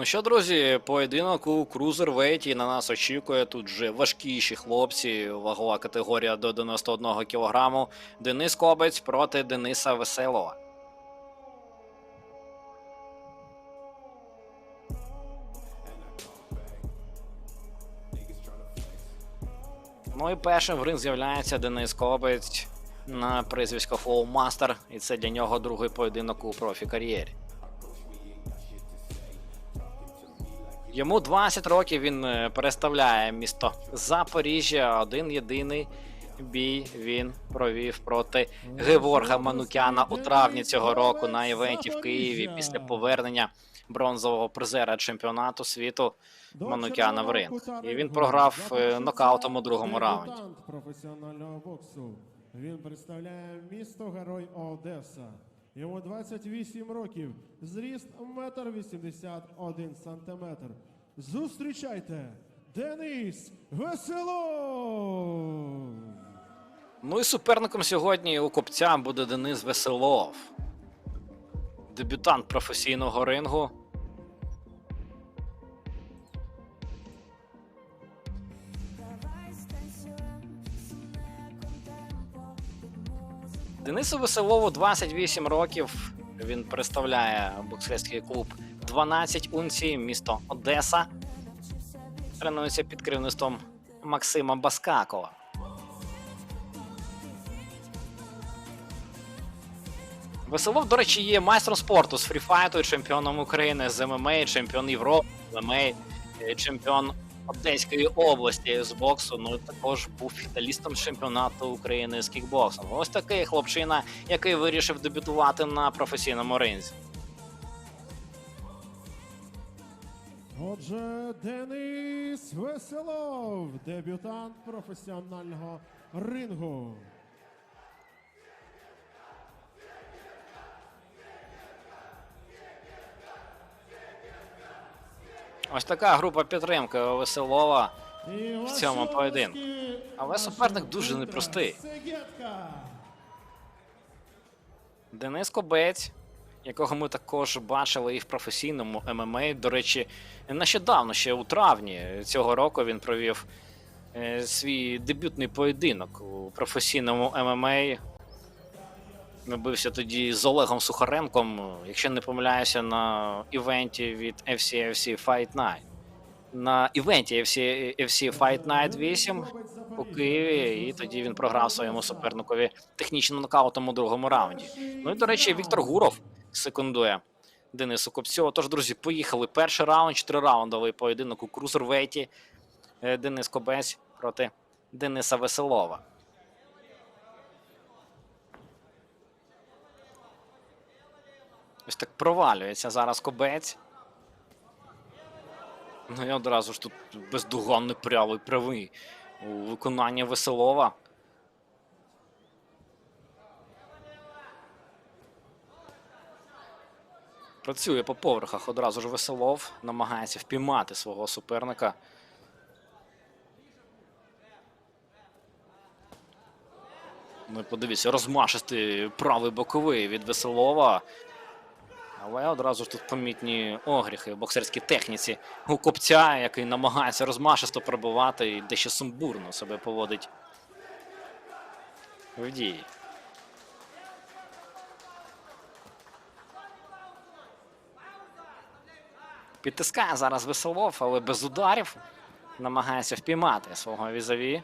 Ну що, друзі, поєдинок у крузервейті на нас очікує тут вже важкіші хлопці. Вагова категорія до 91 кг. Денис Кобець проти Дениса Веселова. Ну і першим в ринг з'являється Денис Кобець на прізвисько Флоумастер, і це для нього другий поєдинок у профі-кар'єрі. Йому 20 років він е, переставляє місто Запоріжжя. Один єдиний бій він провів проти Геворга Манукяна у травні цього року на івенті в Києві після повернення бронзового призера чемпіонату світу Манукяна в ринг. І він програв е, нокаутом у другому раунді. Професіонального боксу. Він представляє місто Герой Одеса. Йому 28 років. Зріст 1,81 сантиметр. Зустрічайте Денис Веселов! Ну і суперником сьогодні у копця буде Денис Веселов. Дебютант професійного рингу. Денису Веселову 28 років. Він представляє боксерський клуб 12 унцій, місто Одеса. Тренується під керівництвом Максима Баскакова. Веселов, до речі, є майстром спорту з фріфайту, чемпіоном України з ММА, чемпіон Європи, ММА, чемпіон Одеської області з боксу. Ну також був фіналістом чемпіонату України з кікбоксом. Ось такий хлопчина, який вирішив дебютувати на професійному ринзі. Отже, Денис Веселов, дебютант професіонального рингу. Ось така група підтримки Веселова. В цьому поєдинку. Але суперник дуже непростий. Денис Кобець, якого ми також бачили і в професійному ММА. До речі, нещодавно, ще у травні цього року, він провів е, свій дебютний поєдинок у професійному ММА. Бився тоді з Олегом Сухаренком, якщо не помиляюся, на івенті від FCFC Fight Night. На івенті FC, FC Fight Night 8 у Києві, і тоді він програв своєму суперникові технічним нокаутом у другому раунді. Ну і до речі, Віктор Гуров секундує Денису Копцьову. Тож, друзі, поїхали. Перший раунд, чотирираундовий поєдинок у крузервейті. Е, Денис Кобець проти Дениса Веселова. Ось так провалюється зараз Кобець. Ну і одразу ж тут бездоганний прявий правий у виконанні Веселова. Працює по поверхах одразу ж Веселов, намагається впіймати свого суперника. Ну і подивіться, розмашистий правий боковий від Веселова. Але одразу ж тут помітні огріхи в боксерській техніці у копця, який намагається розмашисто пробивати і дещо сумбурно себе поводить в дії. Підтискає зараз Веселов, але без ударів. Намагається впіймати свого візаві.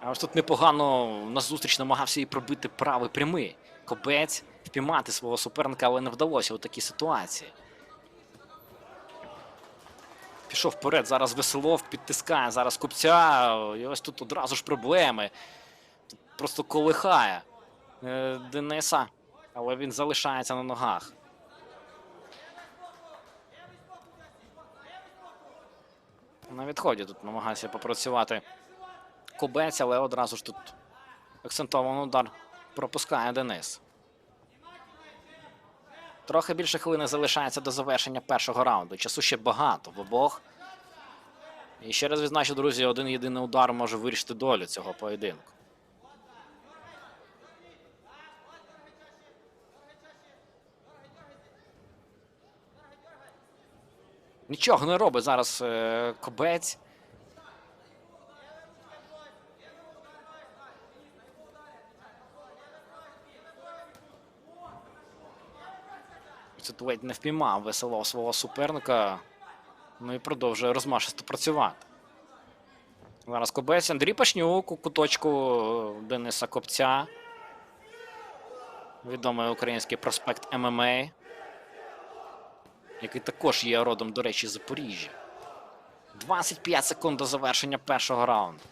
А ось тут непогано назустріч намагався і пробити правий прямий. Кобець впіймати свого суперника, але не вдалося у такій ситуації. Пішов вперед, зараз Веселов підтискає зараз купця. І ось тут одразу ж проблеми. Просто колихає е, Дениса, але він залишається на ногах. На відході тут намагається попрацювати Кубець, але одразу ж тут акцентований удар пропускає Денис. Трохи більше хвилини залишається до завершення першого раунду. Часу ще багато в обох. І ще раз відзначу, друзі, один єдиний удар може вирішити долю цього поєдинку. Нічого не робить зараз е, Кобець. Тут ледь не впіймав весело свого суперника. Ну і продовжує розмашисто працювати. Зараз Кобець Андрій Пашнюк у куточку Дениса Копця. Відомий український проспект ММА, який також є родом, до речі, Запоріжжя. 25 секунд до завершення першого раунду.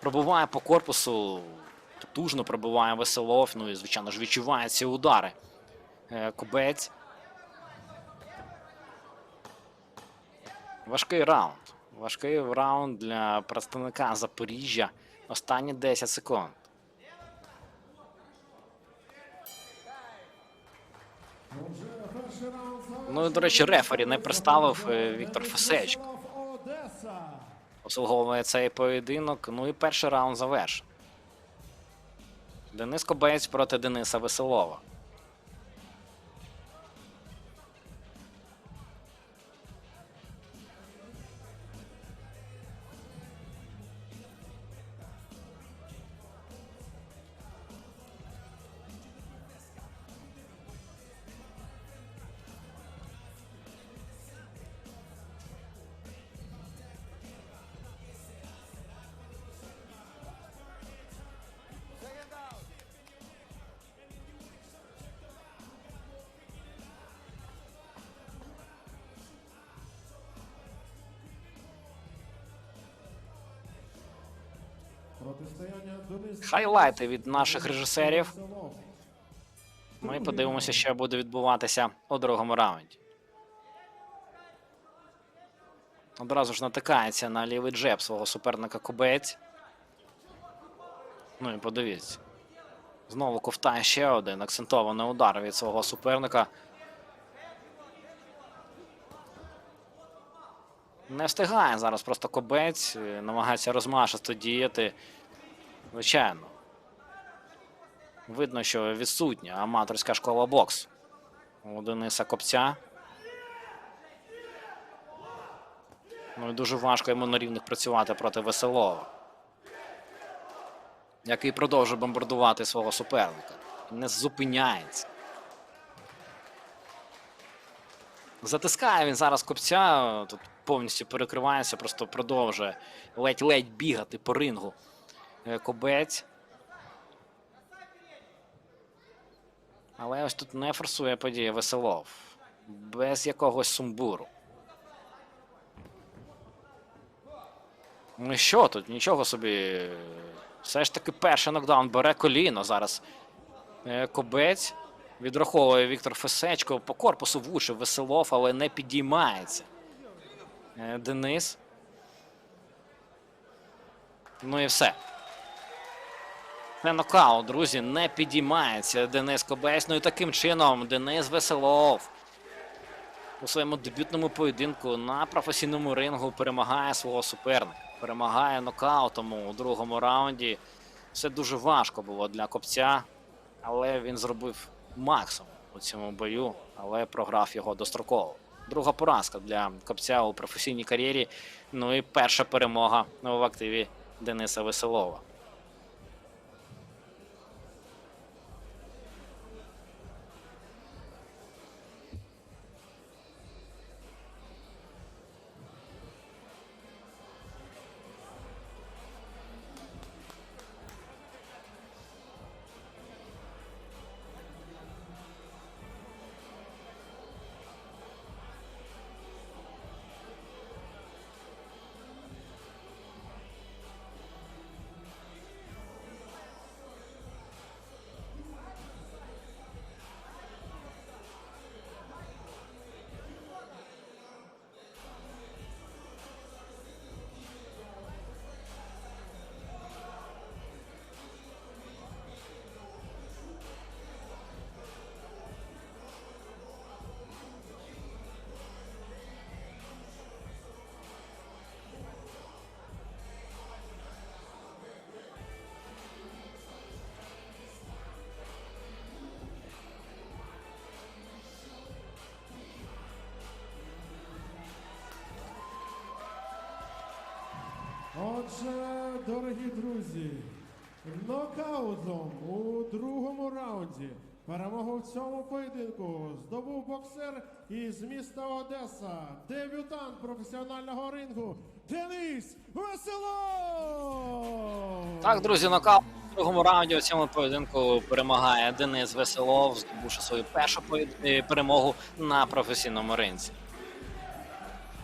Пробуває по корпусу, потужно пробуває Веселов. Ну і, звичайно ж, відчуває ці удари. Е, Кубець. Важкий раунд. Важкий раунд для представника Запоріжжя. Останні 10 секунд. Ну і, до речі, рефері не представив е, Віктор Фесечко. Веселов, Послуговує цей поєдинок. Ну і перший раунд завершений. Денис Кобець проти Дениса Веселова. Хайлайти від наших режисерів. Ми подивимося, що буде відбуватися у другому раунді. Одразу ж натикається на лівий джеб свого суперника Кубець. Ну і подивіться. Знову ковтає ще один акцентований удар від свого суперника. Не встигає зараз просто кобець, е, намагається розмашисто діяти. Звичайно. Видно, що відсутня аматорська школа боксу у Дениса Копця. Ну і дуже важко йому на рівних працювати проти Веселова, який продовжує бомбардувати свого суперника. Не зупиняється. Затискає він зараз копця, тут повністю перекривається, просто продовжує ледь-ледь бігати по рингу. Е, Кобець. Але ось тут не форсує події Веселов. Без якогось сумбуру. Ну що тут? Нічого собі. Все ж таки перший нокдаун бере коліно зараз. Е, Кобець відраховує Віктор Фесечко по корпусу влучив Веселов, але не підіймається. Е, Денис. Ну і все. Це нокаут, друзі, не підіймається Денис Кобець. Ну і таким чином Денис Веселов у своєму дебютному поєдинку на професійному рингу перемагає свого суперника. Перемагає нокаутом у другому раунді. Все дуже важко було для Копця, але він зробив максимум у цьому бою, але програв його достроково. Друга поразка для Копця у професійній кар'єрі. Ну і перша перемога в активі Дениса Веселова. Отже, дорогі друзі, нокаутом у другому раунді перемогу в цьому поєдинку здобув боксер із міста Одеса, дебютант професіонального рингу Денис Веселов! Так, друзі, нокаут у другому раунді у цьому поєдинку перемагає Денис Веселов, здобувши свою першу е, перемогу на професійному ринці.